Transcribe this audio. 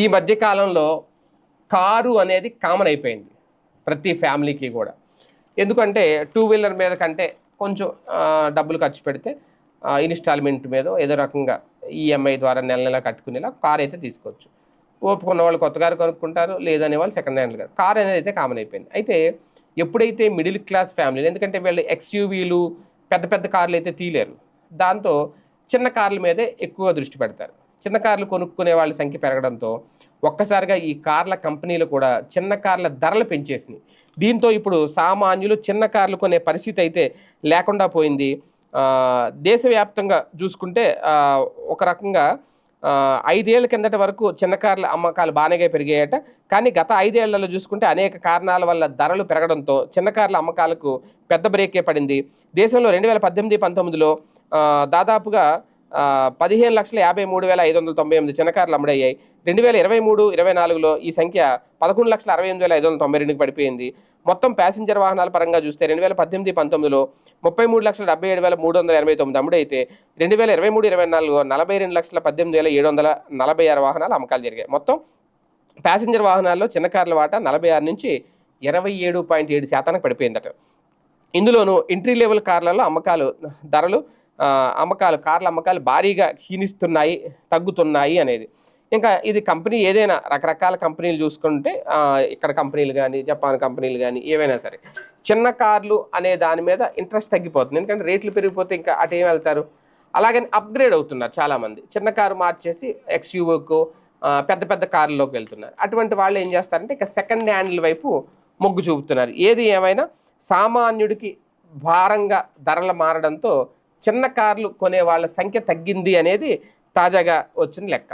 ఈ మధ్యకాలంలో కారు అనేది కామన్ అయిపోయింది ప్రతి ఫ్యామిలీకి కూడా. ఎందుకంటే టూ వీలర్ మీద కంటే కొంచెం డబ్బులు ఖర్చు పెడితే ఇన్స్టాల్మెంట్ మీద ఏదో రకంగా ఈఎంఐ ద్వారా నెల నెల కట్టుకునేలా కార్ అయితే తీసుకోవచ్చు. ఓపుకున్న వాళ్ళు కొత్త కారు కొనుక్కుంటారు లేదనే వాళ్ళు సెకండ్ హ్యాండ్ కారు. కార్ అనేది అయితే కామన్ అయిపోయింది. అయితే ఎప్పుడైతే మిడిల్ క్లాస్ ఫ్యామిలీ ఎందుకంటే వీళ్ళు ఎక్స్యూవీలు పెద్ద పెద్ద కార్లు అయితే తీయలేరు. దాంతో చిన్న కార్ల మీదే ఎక్కువ దృష్టి పెడతారు. చిన్న కార్లు కొనుక్కునే వాళ్ళ సంఖ్య పెరగడంతో ఒక్కసారిగా ఈ కార్ల కంపెనీలు కూడా చిన్న కార్ల ధరలు పెంచేసినాయి. దీంతో ఇప్పుడు సామాన్యులు చిన్న కార్లు కొనే పరిస్థితి అయితే లేకుండా పోయింది. దేశవ్యాప్తంగా చూసుకుంటే ఒక రకంగా ఐదేళ్ళ కిందట వరకు చిన్న కార్ల అమ్మకాలు బాగానే పెరిగాయట. కానీ గత ఐదేళ్ళలో చూసుకుంటే అనేక కారణాల వల్ల ధరలు పెరగడంతో చిన్న కార్ల అమ్మకాలకు పెద్ద బ్రేకే పడింది. దేశంలో రెండు వేల పద్దెనిమిది పంతొమ్మిదిలో దాదాపుగా పదిహేను లక్షల యాభై మూడు వేల ఐదు వందల తొంభై ఎనిమిది చిన్నకార్లు అమ్ముడయ్యాయి. రెండు వేల ఇరవై మూడు ఇరవై నాలుగులో ఈ సంఖ్య పదకొండు లక్షల అరవై ఎనిమిది వేల ఐదు వందల తొంభై రెండుకి పడిపోయింది. మొత్తం ప్యాసింజర్ వాహనాల పరంగా చూస్తే రెండు వేల పద్దెనిమిది పంతొమ్మిదిలో ముప్పై మూడు లక్షల డెబ్బై ఏడు వేల మూడు వందల ఎనభై తొమ్మిది అమ్ముడైతే రెండు వేల ఇరవై మూడు ఇరవై నాలుగులో నలభై రెండు లక్షల పద్దెనిమిది వేల ఏడు వందల నలభై ఆరు వాహనాలు అమ్మకాలు జరిగాయి. మొత్తం ప్యాసింజర్ వాహనాల్లో చిన్న కార్ల వాటా నలభై ఆరు నుంచి ఇరవై ఏడు పాయింట్ ఏడు శాతానికి పడిపోయిందట. ఇందులోనూ ఎంట్రీ లెవెల్ కార్లలో అమ్మకాలు ధరలు అమ్మకాలు కార్ల అమ్మకాలు భారీగా క్షీణిస్తున్నాయి తగ్గుతున్నాయి అనేది. ఇంకా ఇది కంపెనీ ఏదైనా రకరకాల కంపెనీలు చూసుకుంటే ఇక్కడ కంపెనీలు కానీ జపాన్ కంపెనీలు కానీ ఏవైనా సరే చిన్న కార్లు అనే దాని మీద ఇంట్రెస్ట్ తగ్గిపోతుంది. ఎందుకంటే రేట్లు పెరిగిపోతే ఇంకా అటు ఏం వెళ్తారు? అలాగని అప్గ్రేడ్ అవుతున్నారు చాలామంది. చిన్న కారు మార్చేసి ఎక్స్యూవోకు పెద్ద పెద్ద కార్లలోకి వెళ్తున్నారు. అటువంటి వాళ్ళు ఏం చేస్తారంటే ఇక సెకండ్ హ్యాండ్ల వైపు మొగ్గు చూపుతున్నారు. ఏది ఏమైనా సామాన్యుడికి భారంగా ధరలు మారడంతో చిన్న కార్లు కొనే వాళ్ళ సంఖ్య తగ్గింది అనేది తాజాగా వచ్చిన లెక్క.